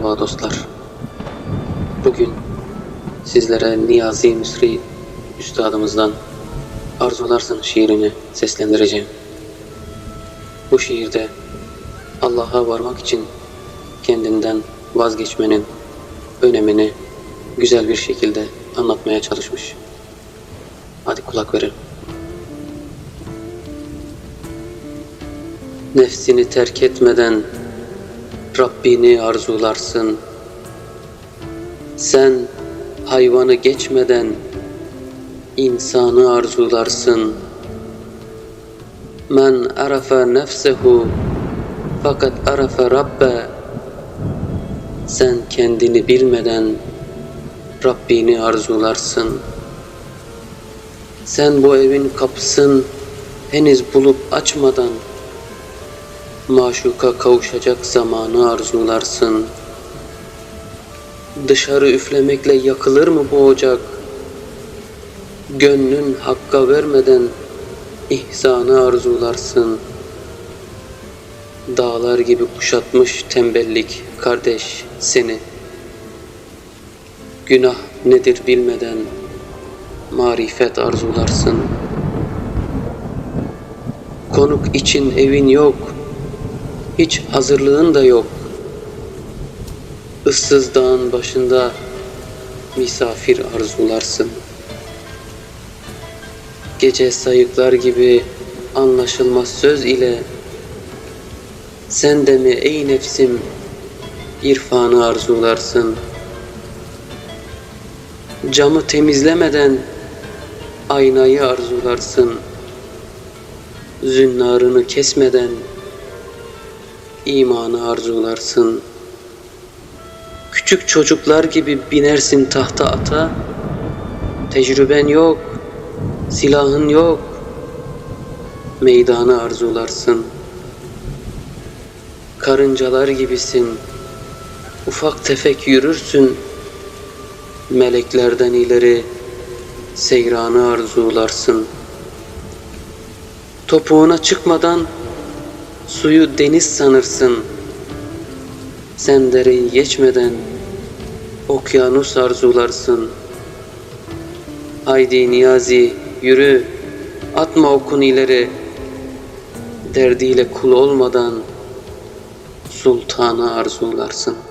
Merhaba dostlar. Bugün sizlere Niyazi Misri üstadımızdan Arzularsın şiirini seslendireceğim. Bu şiirde Allah'a varmak için kendinden vazgeçmenin önemini güzel bir şekilde anlatmaya çalışmış. Hadi kulak verin. Nefsini terk etmeden Rabbini arzularsın. Sen hayvanı geçmeden insanı arzularsın. Men arafa nefsehu fakat arafa Rabbe sen kendini bilmeden Rabbini arzularsın. Sen bu evin kapısın henüz bulup açmadan Maşuka kavuşacak zamanı arzularsın. Dışarı üflemekle yakılır mı bu ocak? Gönlün hakka vermeden ihsanı arzularsın. Dağlar gibi kuşatmış tembellik kardeş seni. Günah nedir bilmeden marifet arzularsın. Konuk için evin yok, hiç hazırlığın da yok. Issız dağın başında misafir arzularsın. Gece sayıklar gibi anlaşılmaz söz ile sen de mi ey nefsim irfanı arzularsın. Camı temizlemeden aynayı arzularsın. Zünnarını kesmeden imanı arzularsın. Küçük çocuklar gibi binersin tahta ata. Tecrüben yok, silahın yok. Meydanı arzularsın. Karıncalar gibisin. Ufak tefek yürürsün. Meleklerden ileri seyranı arzularsın. Topuğuna çıkmadan Suyu deniz sanırsın. Sen dereyi geçmeden okyanus arzularsın. Haydi Niyazi yürü, atma okun ileri. Derdiyle kul olmadan sultanı arzularsın.''